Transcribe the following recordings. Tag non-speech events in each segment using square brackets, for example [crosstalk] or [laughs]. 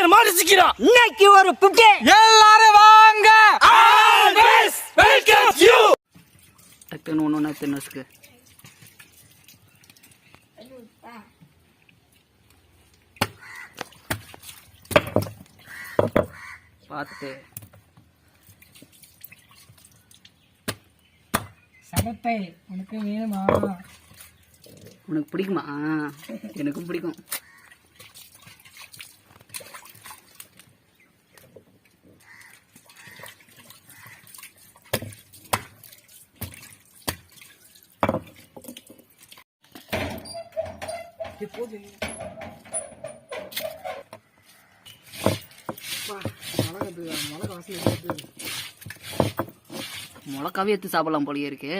சீக்கிரமா ரசிக்கிறோம் இன்னைக்கு ஒரு புட்டி எல்லாரும் வாங்க. வெல்கம் யூ டக்குன்னு ஒன்று ஒன்று வருஷத்துக்கு பார்த்து சடப்பை உனக்கு வேணுமா? உனக்கு பிடிக்குமா? எனக்கும் பிடிக்கும். மிளகாவே எடுத்து சாப்பிடலாம் போலயே இருக்கு.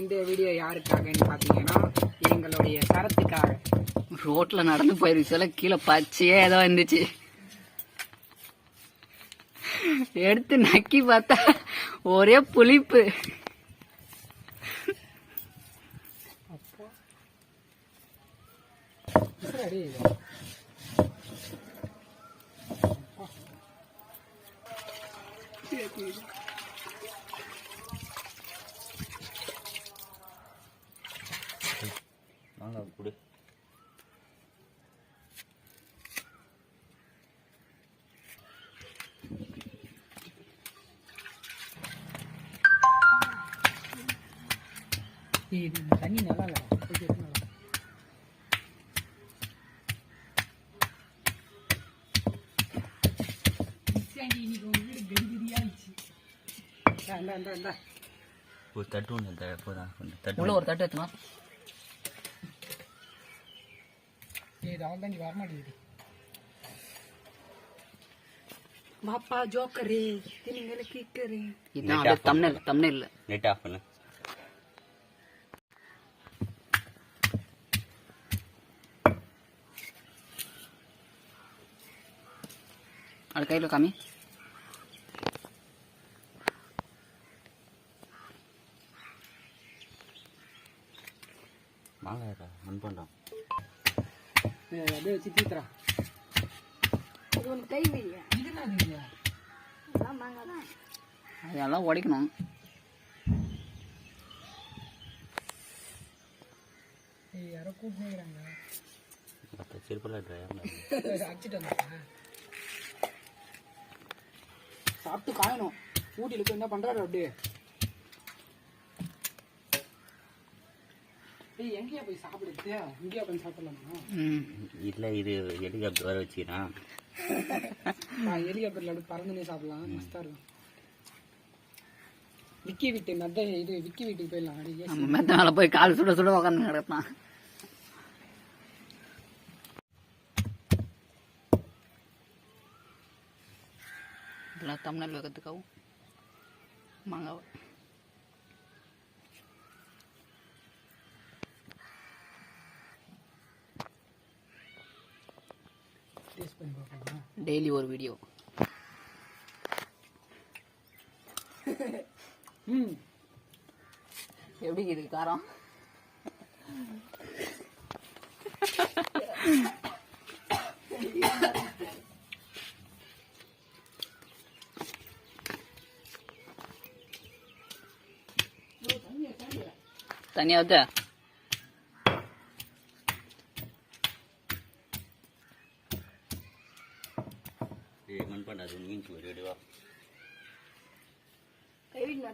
இந்த வீடியோ யாருக்காகன்னு பார்த்தீங்கன்னா எங்களுடைய சரத்துக்காக. ரோட்ல நடந்து போயிருச்சுல கீழே பச்சையே ஏதோ இருந்துச்சு எடுத்து நக்கி பார்த்தா ஒரே புளிப்பு. வாங்க கொடு. இந்தா, இந்தா, இந்தா. ஒரு தட்டு ஒன்று போதான் தட்டு உள்ள ஒரு தட்டு எடுத்துனா. ஏய், இது அவள் தாண்டி வரமாட்டேங்குது பாப்பா ஜோக்கரு கிக்கரு இதுதான் அப்படியே தம்னல் தம்னல் நெட் ஆஃப் பண்ணு கையில் காமி மாங்காய் மண் பண்ணுறோம் அப்படியே வச்சு தீத்துறா இது ஒன்று கை தான் அதெல்லாம் உடைக்கணும் யாரோ கூப்பிட்டுங்கிறாங்க மற்ற செருப்பெல்லாம் அடிச்சிட்டு வந்தாங்க சாப்பிட்டு காயணும். ஊட்டியில் போய் என்ன பண்றாரு அப்படியே எங்கேயா போய் சாப்பிடுறது? இங்கேயா போய் சாப்பிடலாமா? இல்லை இது ஹெலிகாப்டர் வர வச்சுக்கிறான் நான் ஹெலிகாப்டர்ல அப்படி பறந்துனே சாப்பிடலாம். மஸ்தா இருக்கும். விக்கி வீட்டு மெத்த இது விக்கி வீட்டுக்கு போயிடலாம். நம்ம மெத்த மேலே போய் கால் சுட சுட உட்காந்து கிடப்பான் இதெல்லாம் தமிழில் வைக்கிறதுக்காகவும் மாங்காவை டெய்லி ஒரு வீடியோ ம் எப்படி இது காரம்? [laughs] [laughs] தனியா வந்து கை வைங்க